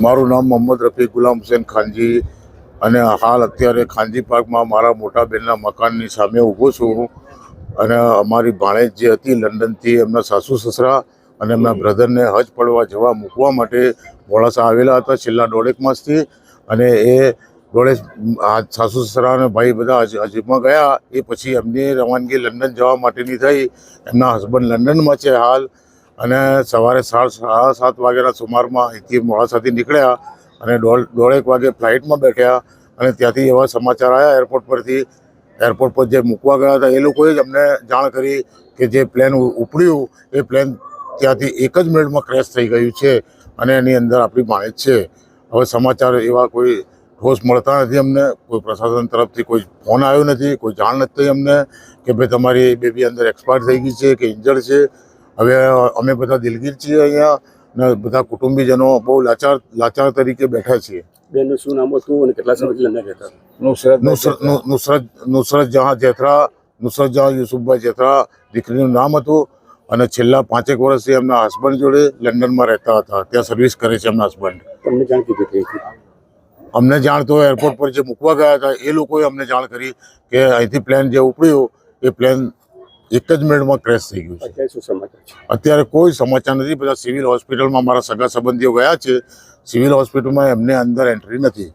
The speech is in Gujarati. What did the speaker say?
મારું નામ મોહમ્મદ રફીક ગુલામ હુસેન ખાનજી અને હાલ અત્યારે ખાનજી પાર્કમાં મારા મોટા બેનના મકાનની સામે ઊભો છું અને અમારી ભાણેજ જે હતી લંડનથી એમના સાસુ સસરા અને એમના બ્રધરને હજ પડવા જવા મૂકવા માટે મોડાસા આવેલા હતા છેલ્લા દોઢેક માસથી. અને એ દોઢેક સાસુ સસરા અને ભાઈ બધા હજ હજમાં ગયા. એ પછી એમની રવાનગી લંડન જવા માટેની થઈ. એમના હસબન્ડ લંડનમાં છે હાલ. અને સવારે સાડા સાડા સાત વાગ્યાના સુમારમાં અહીંથી મોડાસાથી નીકળ્યા અને દોઢ, દોઢેક વાગે ફ્લાઇટમાં બેઠ્યા અને ત્યાંથી એવા સમાચાર આવ્યા એરપોર્ટ પરથી. એરપોર્ટ પર જે મૂકવા ગયા હતા એ લોકોએ જ અમને જાણ કરી કે જે પ્લેન ઉપડ્યું એ પ્લેન ત્યાંથી એક જ મિનિટમાં ક્રેશ થઈ ગયું છે અને એની અંદર આપણી માહિત છે. હવે સમાચાર એવા કોઈ ઠોસ મળતા નથી અમને, કોઈ પ્રશાસન તરફથી કોઈ ફોન આવ્યો નથી, કોઈ જાણ નથી અમને કે ભાઈ તમારી બેબી અંદર એક્સપાયર થઈ ગઈ છે કે ઇન્જર્ડ છે. હવે અમે બધા દિલગીર છીએ અહીંયા ને બધા કુટુંબીજનો બહુ લાચાર લાચાર તરીકે બેઠા છીએ. બેનનું શું નામ હતું અને કેટલા સમયથી રહેતા નુસરત નુસરત નુસરત જહાં જેથરા નુસરત જહાં યુસુફભાઈ જેથરા દીકરીનું નામ હતું અને છેલ્લા પાંચેક વર્ષથી એમના હસબન્ડ જોડે લંડનમાં રહેતા હતા. ત્યાં સર્વિસ કરે છે એમના હસબન્ડ તમને જાણ કીધી અમને જાણ તો એરપોર્ટ પર જે મૂકવા ગયા હતા એ લોકોએ અમને જાણ કરી કે અહીંથી પ્લેન જે ઉપડ્યું એ પ્લેન એક જ મિનિટમાં ક્રેશ થઈ ગયું છે. અત્યારે કોઈ સમાચાર નથી. બધા સિવિલ હોસ્પિટલમાં મારા સગા સંબંધીઓ ગયા છે. સિવિલ હોસ્પિટલમાં એમને અંદર એન્ટ્રી નથી.